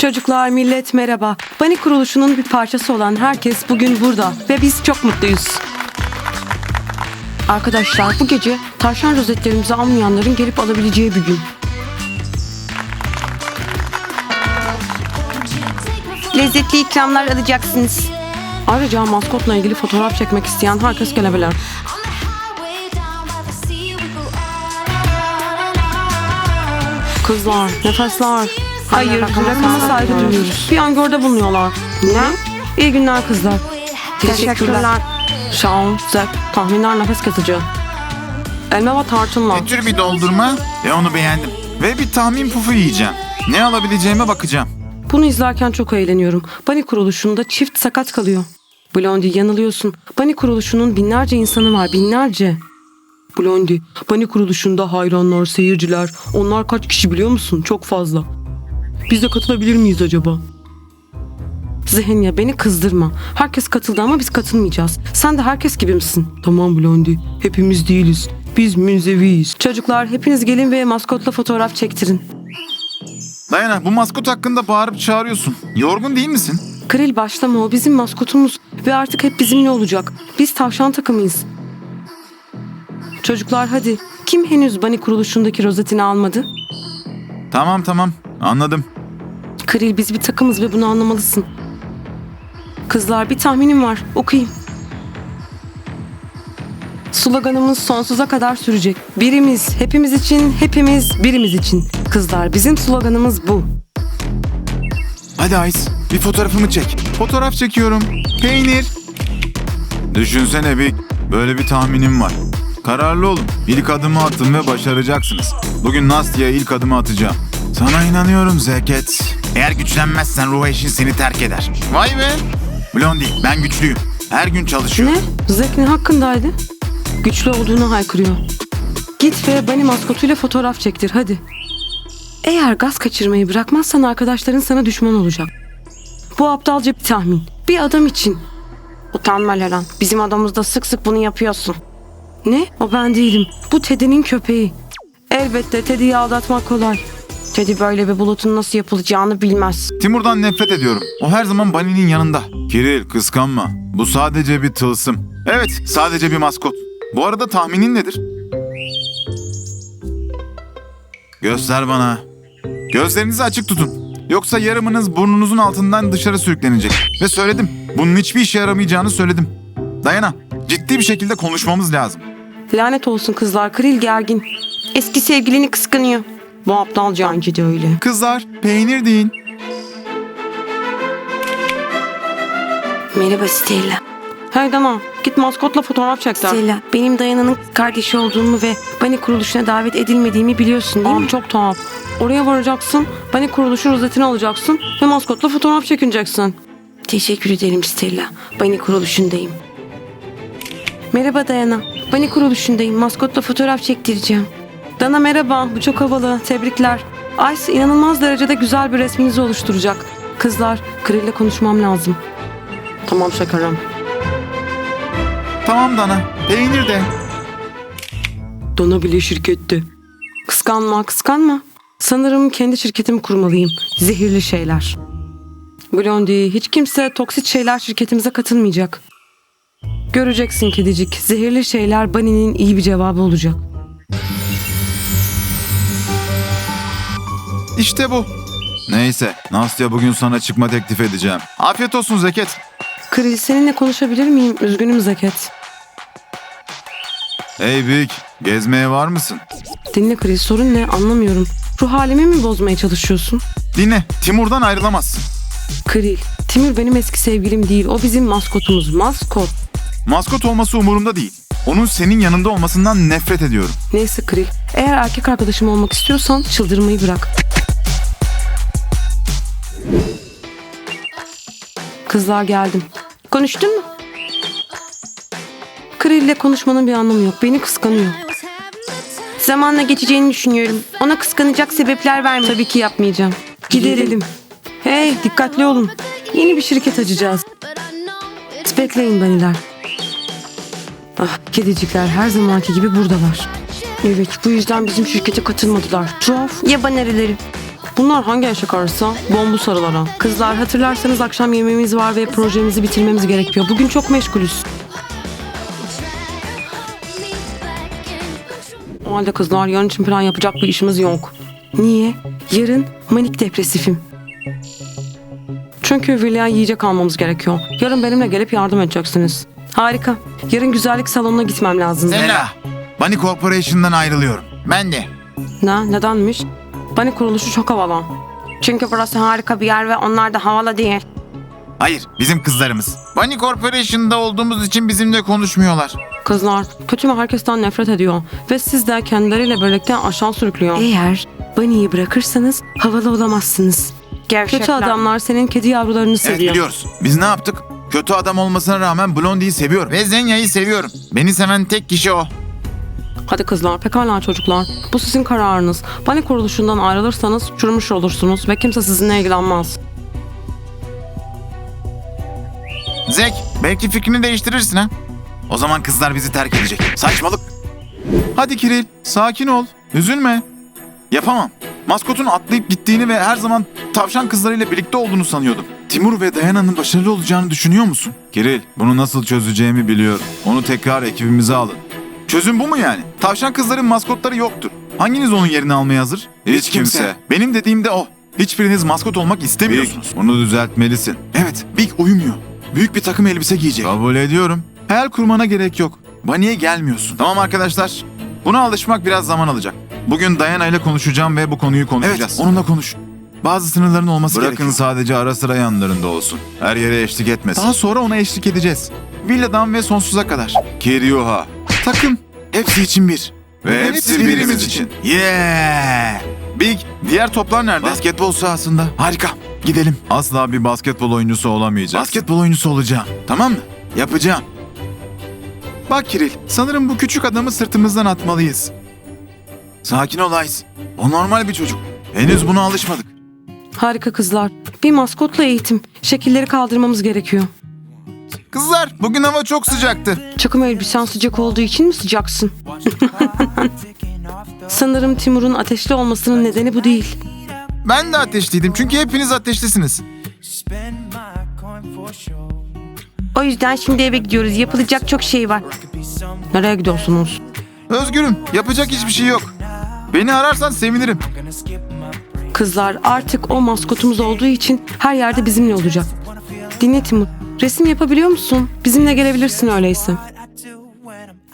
Çocuklar, millet merhaba. Bani kuruluşunun bir parçası olan herkes bugün burada ve biz çok mutluyuz. Arkadaşlar bu gece tavşan rozetlerimizi almayanların gelip alabileceği bir gün. Lezzetli ikramlar alacaksınız. Ayrıca maskotla ilgili fotoğraf çekmek isteyen herkes gelebilir. Kızlar, nefesler. Hayır, Rakama saygı duyuyoruz. Bir an görde bulunuyorlar. Ne? İyi günler kızlar. Teşekkürler. Şaun, Zek, tahminler nefes kesici. Elma ve tarçınla. Ne tür bir doldurma? Ve onu beğendim. Ve bir tahmin pufu yiyeceğim. Ne alabileceğime bakacağım. Bunu izlerken çok eğleniyorum. Bani kuruluşunda çift sakat kalıyor. Blondie yanılıyorsun. Bani kuruluşunun binlerce insanı var, binlerce. Blondie, Bani kuruluşunda hayranlar, seyirciler. Onlar kaç kişi biliyor musun? Çok fazla. Biz de katılabilir miyiz acaba? Zehenya beni kızdırma. Herkes katıldı ama biz katılmayacağız. Sen de herkes gibi misin? Tamam Blondie. Hepimiz değiliz. Biz münzeviyiz. Çocuklar hepiniz gelin ve maskotla fotoğraf çektirin. Dayana bu maskot hakkında bağırıp çağırıyorsun. Yorgun değil misin? Kril başlama o bizim maskotumuz ve artık hep bizimle olacak. Biz tavşan takımıyız. Çocuklar hadi. Kim henüz Bani kuruluşundaki rozetini almadı? Tamam tamam anladım. Kril biz bir takımız ve bunu anlamalısın. Kızlar bir tahminim var. Okuyayım. Sloganımız sonsuza kadar sürecek. Birimiz, hepimiz için, hepimiz birimiz için. Kızlar bizim sloganımız bu. Hadi Ice bir fotoğrafımı çek. Fotoğraf çekiyorum. Peynir. Düşünsene bir böyle bir tahminim var. Kararlı olun. İlk adımı attım ve başaracaksınız. Bugün Nastya'ya ilk adımı atacağım. Sana inanıyorum Zeket. Eğer güçlenmezsen ruh eşin seni terk eder. Vay be. Blondie ben güçlüyüm. Her gün çalışıyorum. Ne? Zek ne hakkındaydı? Güçlü olduğunu haykırıyor. Git ve Bunny maskotuyla fotoğraf çektir hadi. Eğer gaz kaçırmayı bırakmazsan arkadaşların sana düşman olacak. Bu aptalca bir tahmin. Bir adam için. Utanma Lalan. Bizim adamızda sık sık bunu yapıyorsun. Ne? O ben değilim. Bu Teddy'nin köpeği. Elbette Teddy'yi aldatmak kolay. Teddy böyle bir bulutun nasıl yapılacağını bilmez. Timur'dan nefret ediyorum. O her zaman Bunny'nin yanında. Kiril kıskanma. Bu sadece bir tılsım. Evet sadece bir maskot. Bu arada tahminin nedir? Göster bana. Gözlerinizi açık tutun. Yoksa yarımınız burnunuzun altından dışarı sürüklenecek. Ve söyledim. Bunun hiçbir işe yaramayacağını söyledim. Dayana, ciddi bir şekilde konuşmamız lazım. Lanet olsun kızlar. Kril gergin. Eski sevgilini kıskanıyor. Bu aptalca bence de öyle. Kızlar, peynir deyin. Merhaba Stella. Hey Dana git maskotla fotoğraf çek sen. Stella, benim Dayana'nın kardeşi olduğumu ve Bunny kuruluşuna davet edilmediğimi biliyorsun değil Aa, mi? çok tuhaf. Oraya varacaksın, Bani kuruluşu rozetini alacaksın ve maskotla fotoğraf çekineceksin. Teşekkür ederim Stella. Bunny kuruluşundayım. Merhaba Dayana. Bunny kuruluşundayım. Maskotla fotoğraf çektireceğim. Dana merhaba. Bu çok havalı. Tebrikler. Ice inanılmaz derecede güzel bir resminizi oluşturacak. Kızlar, Krill'le konuşmam lazım. Tamam şekerim. Tamam Dana, peynir de. Dana bile şirkette. Kıskanma, kıskanma. Sanırım kendi şirketimi kurmalıyım. Zehirli şeyler. Blondie, hiç kimse toksit şeyler şirketimize katılmayacak. Göreceksin kedicik. Zehirli şeyler Bunny'nin iyi bir cevabı olacak. İşte bu. Neyse, Nastya bugün sana çıkma teklif edeceğim. Afiyet olsun Zeket. Krill seninle konuşabilir miyim? Üzgünüm Zeket. Hey Big, gezmeye var mısın? Dinle Krill sorun ne anlamıyorum. Ruh halimi mi bozmaya çalışıyorsun? Dinle, Timur'dan ayrılamazsın. Krill, Timur benim eski sevgilim değil. O bizim maskotumuz. Maskot. Maskot olması umurumda değil. Onun senin yanında olmasından nefret ediyorum. Neyse Krill. Eğer erkek arkadaşım olmak istiyorsan çıldırmayı bırak. Kızlar geldim. Konuştun mu? Krill'le konuşmanın bir anlamı yok. Beni kıskanıyor. Zamanla geçeceğini düşünüyorum. Ona kıskanacak sebepler verme. Tabii ki yapmayacağım. Gidelim. Hey dikkatli olun. Yeni bir şirket açacağız. Bekleyin baniler. Ah kedicikler her zamanki gibi buradalar. Evet bu yüzden bizim şirkete katılmadılar. Tuhaf. Yaban arıları. Bunlar hangi eşek arısı? Bombu sarılara. Kızlar hatırlarsanız akşam yemeğimiz var ve projemizi bitirmemiz gerekiyor. Bugün çok meşgulüz. O halde kızlar yarın için plan yapacak bir işimiz yok. Niye? Yarın manik depresifim. Çünkü Vilya yiyecek almamız gerekiyor. Yarın benimle gelip yardım edeceksiniz. Harika. Yarın güzellik salonuna gitmem lazım. Zena. Bunny Corporation'dan ayrılıyorum. Ben de. Ne? Nedenmiş? Bani kuruluşu çok havalı. Çünkü burası harika bir yer ve onlar da havalı değil. Hayır, bizim kızlarımız. Bunny Corporation'da olduğumuz için bizimle konuşmuyorlar. Kızlar kötü ve herkesten nefret ediyor. Ve siz de kendileriyle birlikte aşağı sürüklüyor. Eğer Bunny'i bırakırsanız havalı olamazsınız. Gevşekler. Kötü adamlar senin kedi yavrularını Evet seviyor. biliyoruz. Biz ne yaptık? Kötü adam olmasına rağmen Blondie'yi seviyorum. Ve Zenya'yı seviyorum. Beni seven tek kişi o. Hadi kızlar pekala çocuklar. Bu sizin kararınız. Bani kuruluşundan ayrılırsanız çürümüş olursunuz ve kimse sizinle ilgilenmez. Zek, belki fikrini değiştirirsin ha? O zaman kızlar bizi terk edecek. Saçmalık. Hadi Kiril, sakin ol. Üzülme. Yapamam. Maskotun atlayıp gittiğini ve her zaman tavşan kızlarıyla birlikte olduğunu sanıyordum. Timur ve Dayana'nın başarılı olacağını düşünüyor musun? Kiril, bunu nasıl çözeceğimi biliyorum. Onu tekrar ekibimize alın. Çözüm bu mu yani? Tavşan kızların maskotları yoktur. Hanginiz onun yerini almaya hazır? Hiç kimse. Benim dediğim de o. Hiçbiriniz maskot olmak istemiyorsunuz. bunu düzeltmelisin. Evet, Big uyumuyor. Büyük bir takım elbise giyecek. Kabul ediyorum. Hayal kurmana gerek yok. Bunny'e gelmiyorsun. Tamam arkadaşlar. Buna alışmak biraz zaman alacak. Bugün Diana ile konuşacağım ve bu konuyu konuşacağız. Evet, onunla konuş. Bazı sınırların olması Bırakın gerekiyor. sadece ara sıra yanlarında olsun. Her yere eşlik etmesin. Daha sonra ona eşlik edeceğiz. Villadan ve sonsuza kadar. Kiryuha. Takım. Hepsi için bir. Ve hepsi birimiz için. Yeah! Big, diğer toplar nerede? Basketbol sahasında. Harika. Gidelim. Asla bir basketbol oyuncusu olamayacağız. Basketbol oyuncusu olacağım. Tamam mı? Yapacağım. Bak Kiril, sanırım bu küçük adamı sırtımızdan atmalıyız. Sakin ol Ice. O normal bir çocuk. Henüz buna alışmadık. Harika kızlar. Bir maskotla eğitim. Şekilleri kaldırmamız gerekiyor. Kızlar, bugün hava çok sıcaktı. Takım elbisen sıcak olduğu için mi sıcaksın? Sanırım Timur'un ateşli olmasının nedeni bu değil. Ben de ateşliydim çünkü hepiniz ateşlisiniz. O yüzden şimdi eve gidiyoruz. Yapılacak çok şey var. Nereye gidiyorsunuz? Özgürüm, yapacak hiçbir şey yok. Beni ararsan sevinirim. Kızlar artık o maskotumuz olduğu için her yerde bizimle olacak. Dinle Timur. Resim yapabiliyor musun? Bizimle gelebilirsin öyleyse.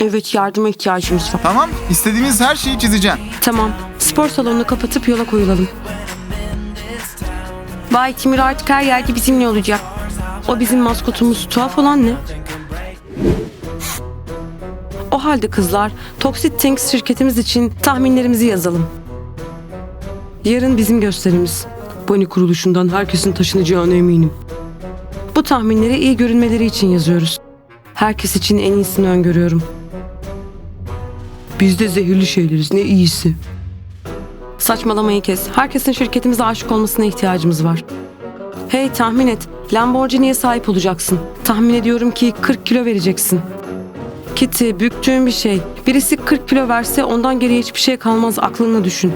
Evet yardıma ihtiyacımız var. Tamam, istediğiniz her şeyi çizeceğim. Tamam. Spor salonunu kapatıp yola koyulalım. Bay Timur artık her yerde bizimle olacak. O bizim maskotumuz. Tuhaf olan ne? O halde kızlar, Toxic Things şirketimiz için tahminlerimizi yazalım. Yarın bizim gösterimiz. Bonnie kuruluşundan herkesin taşınacağına eminim. Tahminleri iyi görünmeleri için yazıyoruz. Herkes için en iyisini öngörüyorum. Biz de zehirli şeyleriz, ne iyisi. Saçmalamayı kes. Herkesin şirketimize aşık olmasına ihtiyacımız var. Hey tahmin et. Lamborghini'ye sahip olacaksın. Tahmin ediyorum ki 40 kilo vereceksin. Kitty büktüğün bir şey. Birisi 40 kilo verse ondan geriye hiçbir şey kalmaz aklını düşün.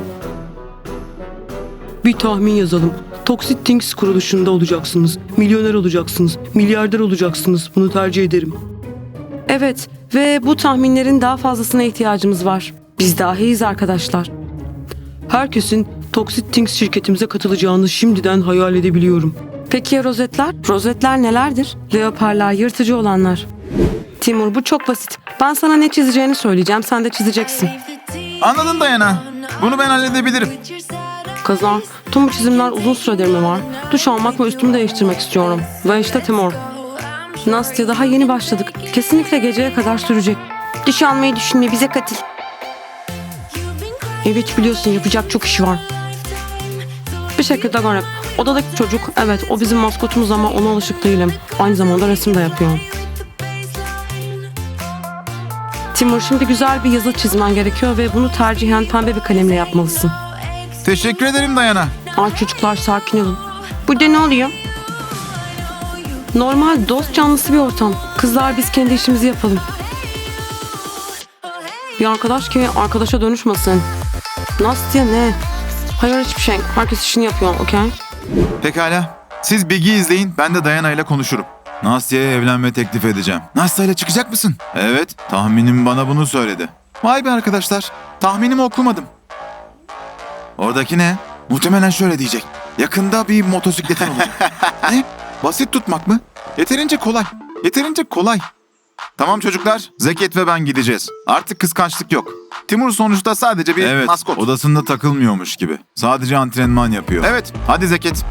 Bir tahmin yazalım. Toxic Things kuruluşunda olacaksınız. Milyoner olacaksınız. Milyarder olacaksınız. Bunu tercih ederim. Evet ve bu tahminlerin daha fazlasına ihtiyacımız var. Biz dahiyiz arkadaşlar. Herkesin Toxic Things şirketimize katılacağını şimdiden hayal edebiliyorum. Peki ya rozetler? Rozetler nelerdir? Leoparlar, yırtıcı olanlar. Timur bu çok basit. Ben sana ne çizeceğini söyleyeceğim, sen de çizeceksin. Anladın Dayana. Bunu ben halledebilirim. Kızlar, tüm bu çizimler uzun süredir mi var? Duş almak ve üstümü değiştirmek istiyorum. Ve işte Timur. Nastya daha yeni başladık. Kesinlikle geceye kadar sürecek. Duş almayı düşünme bize katıl. Evet biliyorsun yapacak çok iş var. Bir şekilde garip. Odadaki çocuk, evet o bizim maskotumuz ama ona alışık değilim. Aynı zamanda resim de yapıyor. Timur şimdi güzel bir yazı çizmen gerekiyor ve bunu tercihen pembe bir kalemle yapmalısın. Teşekkür ederim Dayana. Ay çocuklar sakin olun. Burada ne oluyor? Normal dost canlısı bir ortam. Kızlar biz kendi işimizi yapalım. Bir arkadaş ki arkadaşa dönüşmesin. Nastya ne? Hayır hiçbir şey. Herkes işini yapıyor, okey? Pekala. Siz Big'i izleyin, ben de Dayana ile konuşurum. Nastya'ya evlenme teklif edeceğim. Nastya ile çıkacak mısın? Evet, tahminim bana bunu söyledi. Vay be arkadaşlar, tahminimi okumadım. Oradaki ne? Muhtemelen şöyle diyecek. Yakında bir motosikletin olacak. ne? Basit tutmak mı? Yeterince kolay. Yeterince kolay. Tamam çocuklar, Zeket ve ben gideceğiz. Artık kıskançlık yok. Timur sonuçta sadece bir Evet, maskot. odasında takılmıyormuş gibi. Sadece antrenman yapıyor. Evet, hadi Zeket.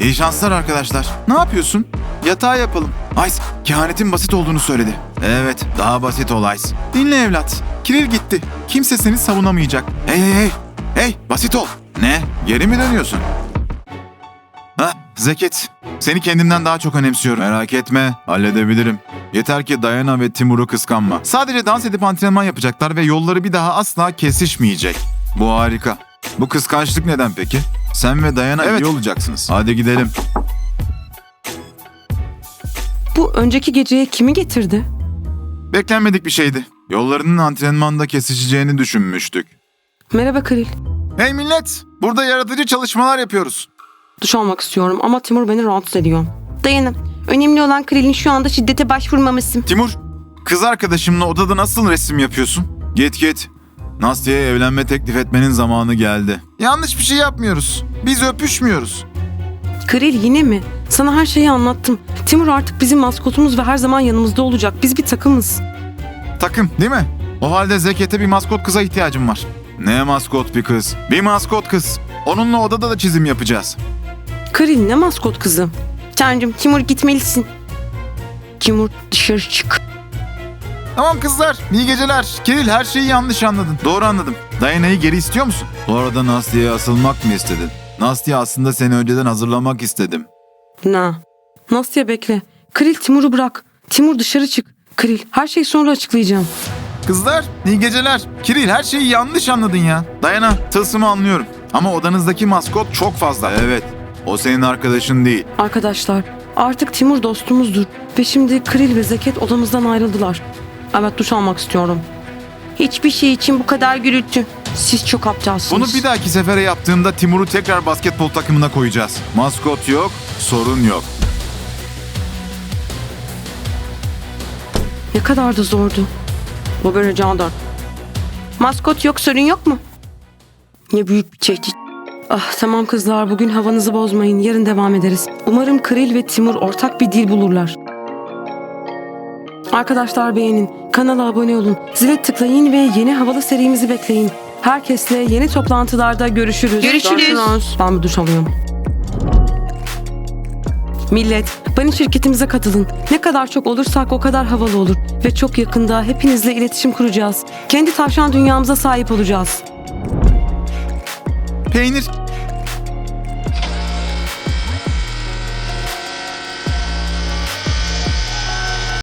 İyi şanslar arkadaşlar. Ne yapıyorsun? Yatağı yapalım. Ice, kehanetin basit olduğunu söyledi. Evet, daha basit ol Ice. Dinle evlat. Kiril gitti. Kimse seni savunamayacak. Hey hey hey. Hey, basit ol. Ne? Geri mi dönüyorsun? Ha, Zeket. Seni kendimden daha çok önemsiyorum. Merak etme, halledebilirim. Yeter ki Dayana ve Timur'u kıskanma. Sadece dans edip antrenman yapacaklar ve yolları bir daha asla kesişmeyecek. Bu harika. Bu kıskançlık neden peki? Sen ve Dayana Evet. iyi olacaksınız. Hadi gidelim. Bu önceki geceye kimi getirdi? Beklenmedik bir şeydi. Yollarının antrenmanda kesişeceğini düşünmüştük. Merhaba Kril. Hey millet, burada yaratıcı çalışmalar yapıyoruz. Duş almak istiyorum ama Timur beni rahatsız ediyor. Dayanın. Önemli olan Kril'in şu anda şiddete başvurmaması. Timur, kız arkadaşımla odada nasıl resim yapıyorsun? Git git. Nastya'ya evlenme teklif etmenin zamanı geldi. Yanlış bir şey yapmıyoruz. Biz öpüşmüyoruz. Kril yine mi? Sana her şeyi anlattım. Timur artık bizim maskotumuz ve her zaman yanımızda olacak. Biz bir takımız. Takım değil mi? O halde Zeket'e bir maskot kıza ihtiyacım var. Ne maskot bir kız. Bir maskot kız. Onunla odada da çizim yapacağız. Kril ne maskot kızı? Tanrım Timur gitmelisin. Timur dışarı çık. Tamam kızlar, iyi geceler. Kiril her şeyi yanlış anladın. Doğru anladım. Dayana'yı geri istiyor musun? Bu arada Nastya'ya asılmak mı istedin? Nastya aslında seni önceden hazırlamak istedim. Na. Nastya bekle. Kril Timur'u bırak. Timur dışarı çık. Kril her şeyi sonra açıklayacağım. Kızlar, iyi geceler. Kiril her şeyi yanlış anladın ya. Dayana, tılsımı anlıyorum. Ama odanızdaki maskot çok fazla. Evet. O senin arkadaşın değil. Arkadaşlar artık Timur dostumuzdur. Ve şimdi Kril ve Zeket odamızdan ayrıldılar. Evet duş almak istiyorum. Hiçbir şey için bu kadar gürültü. Siz çok aptalsınız. Bunu bir dahaki sefere yaptığımda Timur'u tekrar basketbol takımına koyacağız. Maskot yok, sorun yok. Ne kadar da zordu. Bu böyle Candan. Maskot yok sorun yok mu? Ne büyük bir tehdit. Ah tamam kızlar bugün havanızı bozmayın. Yarın devam ederiz. Umarım Kril ve Timur ortak bir dil bulurlar. Arkadaşlar beğenin. Kanala abone olun. Zile tıklayın ve yeni havalı serimizi bekleyin. Herkesle yeni toplantılarda görüşürüz. Görüşürüz. Ben bir duş alıyorum. Millet, Bani şirketimize katılın. Ne kadar çok olursak o kadar havalı olur. Ve çok yakında hepinizle iletişim kuracağız. Kendi tavşan dünyamıza sahip olacağız. Peynir,